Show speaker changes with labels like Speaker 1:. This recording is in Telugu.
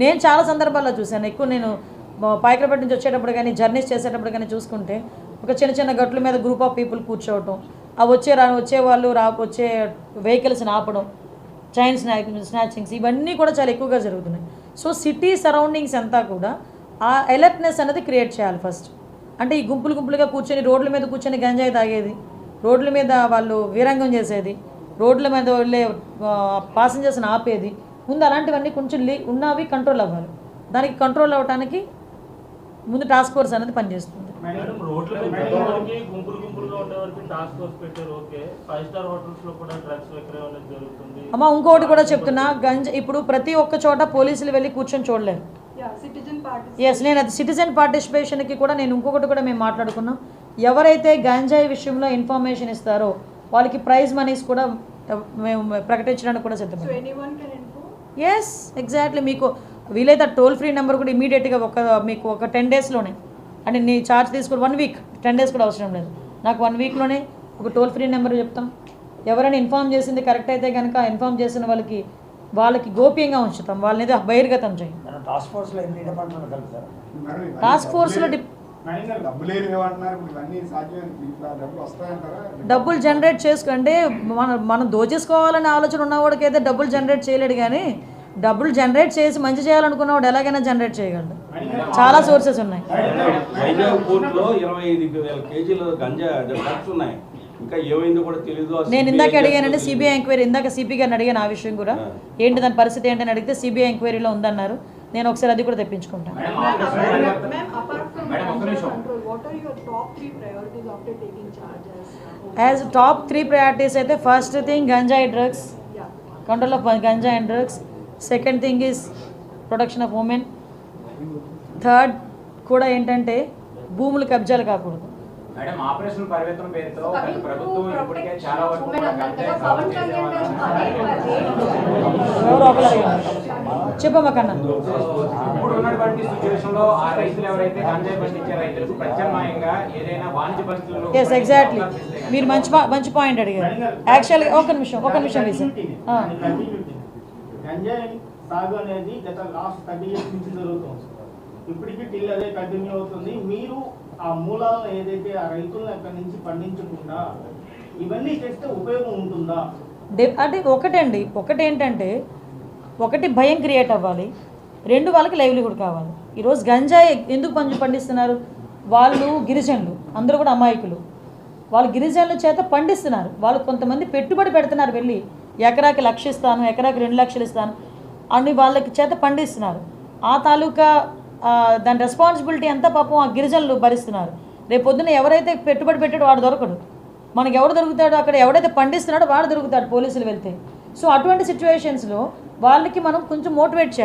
Speaker 1: నేను చాలా సందర్భాల్లో చూశాను. ఎక్కువ నేను మా- పాయకరపేట నుంచి వచ్చేటప్పుడు కానీ జర్నీస్ చేసేటప్పుడు కానీ చూసుకుంటే ఒక చిన్న చిన్న గట్ల మీద గ్రూప్ ఆఫ్ పీపుల్ కూర్చోవటం ఆ వచ్చే రా వచ్చే వాళ్ళు రా వచ్చే వెహికల్స్ని ఆపడం చైన్ స్నాక్ స్నాచింగ్స్ ఇవన్నీ కూడా చాలా ఎక్కువగా జరుగుతున్నాయి. సో సిటీ సరౌండింగ్స్ అంతా కూడా ఆ అలర్ట్నెస్ అనేది క్రియేట్ చేయాలి ఫస్ట్ అంటే ఈ గుంపులు గుంపులుగా కూర్చొని రోడ్ల మీద కూర్చొని గంజాయి తాగేది రోడ్ల మీద వాళ్ళు వీరంగం చేసేది రోడ్ల మీద వెళ్ళే పాసెంజర్స్ని ఆపేది ముందు అలాంటివన్నీ కొంచెం లీ ఉన్నవి కంట్రోల్ అవ్వాలి. దానికి కంట్రోల్ అవ్వడానికి ముందు టాస్క్ ఫోర్స్ అనేది పనిచేస్తుంది. అమ్మ ఇంకోటి కూడా చెప్తున్నా గంజ ఇప్పుడు ప్రతి ఒక్క చోట పోలీసులు వెళ్ళి కూర్చొని చూడలేరు. ఎస్ నేను అది సిటిజన్ పార్టిసిపేషన్కి కూడా నేను ఇంకొకటి కూడా మేము మాట్లాడుకున్నాం. ఎవరైతే గంజాయి విషయంలో ఇన్ఫర్మేషన్ ఇస్తారో వాళ్ళకి ప్రైజ్ మనీస్ కూడా మేము ప్రకటించడానికి కూడా
Speaker 2: సో
Speaker 1: ఎస్ ఎగ్జాక్ట్లీ మీకు వీలైతే టోల్ ఫ్రీ నెంబర్ కూడా ఇమీడియట్గా ఒక మీకు ఒక టెన్ డేస్లోనే అంటే నీ ఛార్జ్ తీసుకుని వన్ వీక్ టెన్ డేస్ కూడా అవసరం లేదు. నాకు వన్ వీక్లోనే ఒక టోల్ ఫ్రీ నెంబర్ చెప్తాం ఎవరైనా ఇన్ఫామ్ చేసింది కరెక్ట్ అయితే కనుక ఇన్ఫామ్ చేసిన వాళ్ళకి వాళ్ళకి గోప్యంగా ఉంచుతాం. వాళ్ళని ఏదో బహిర్గతం చేయం.
Speaker 3: మేడం టాస్క్ ఫోర్స్లో
Speaker 1: టాస్క్ ఫోర్స్లో
Speaker 4: డబ్బులు
Speaker 1: జనరేట్ చేసుకుంటే మన మనం దోచేసుకోవాలనే ఆలోచన ఉన్నవాడికి అయితే డబ్బులు జనరేట్ చేయలేడు కానీ డబ్బులు జనరేట్ చేసి మంచి చేయాలనుకున్నవాడు ఎలాగైనా జనరేట్ చేయగలడు. చాలా సోర్సెస్ ఉన్నాయి. నేను ఇందాక అడిగానండి. CBI enquiry. ఇందాక సిపి గారిని అడిగాను ఆ విషయం కూడా. ఏంటి దాని పరిస్థితి ఏంటని అడిగితే సిబిఐ ఎంక్వైరీలో ఉందన్నారు. నేను ఒకసారి అది కూడా తెప్పించుకుంటాను. యాజ్ టాప్ త్రీ ప్రయారిటీస్ అయితే ఫస్ట్ థింగ్ గంజాయి drugs. Control of ganja and drugs second thing is protection of women third కూడా ఏంటంటే భూములు కబ్జాలు కాకూడదు.
Speaker 5: మేడం ఆపరేషన్ పరివర్తన పేరుతో ప్రభుత్వం ఇప్పటికే చాలా వరకు
Speaker 1: చెప్పమ్మా కన్నా.
Speaker 5: ఇప్పుడు ఉన్నటువంటి సిచ్యువేషన్లో ఆ రైతులు ఎవరైతే గంజాయి పండించే రైతులకు ప్రత్యామ్నాయంగా ఏదైనా వాణిజ్య పరిస్థితుల్లో
Speaker 1: ఎస్ ఎగ్జాక్ట్లీ మీరు మంచి మంచి పాయింట్ అడిగారు. యాక్చువల్గా ఒక నిమిషం ఒక నిమిషం విజయ్ ఆ.
Speaker 6: గంజాయి సాగు అనేది గత లాస్ట్ థర్టీ ఇయర్స్ నుంచి జరుగుతుంది. ఇప్పటికీ టిల్ అదే కంటిన్యూ అవుతుంది. మీరు ఆ మూలాలను ఏదైతే ఆ రైతులను అక్కడి నుంచి పండించకుండా ఇవన్నీ చేస్తే ఉపయోగం ఉంటుందా?
Speaker 1: అంటే ఒకటండి. ఒకటి ఏంటంటే ఒకటి భయం క్రియేట్ అవ్వాలి. రెండు వాళ్ళకి లైవ్లీహుడ్ కావాలి. ఈరోజు గంజాయి ఎందుకు పంచి పండిస్తున్నారు? వాళ్ళు గిరిజనులు అందరూ కూడా అమాయకులు. వాళ్ళు గిరిజనుల చేత పండిస్తున్నారు. వాళ్ళు కొంతమంది పెట్టుబడి పెడుతున్నారు వెళ్ళి. ఎకరాకి లక్ష ఇస్తాను ఎకరాకి రెండు లక్షలు ఇస్తాను అని వాళ్ళకి చేత పండిస్తున్నారు. ఆ తాలూకా దాని రెస్పాన్సిబిలిటీ అంతా పాపం ఆ గిరిజనులు భరిస్తున్నారు. రేపు పొద్దున్న ఎవరైతే పెట్టుబడి పెట్టాడో వాడు దొరకడు. మనకు ఎవరు దొరుకుతాడో అక్కడ ఎవడైతే పండిస్తున్నాడో వాడు దొరుకుతాడు పోలీసులు వెళ్తే. సో అటువంటి సిచ్యువేషన్స్లో వాళ్ళకి మనం కొంచెం మోటివేట్ చేయాలి.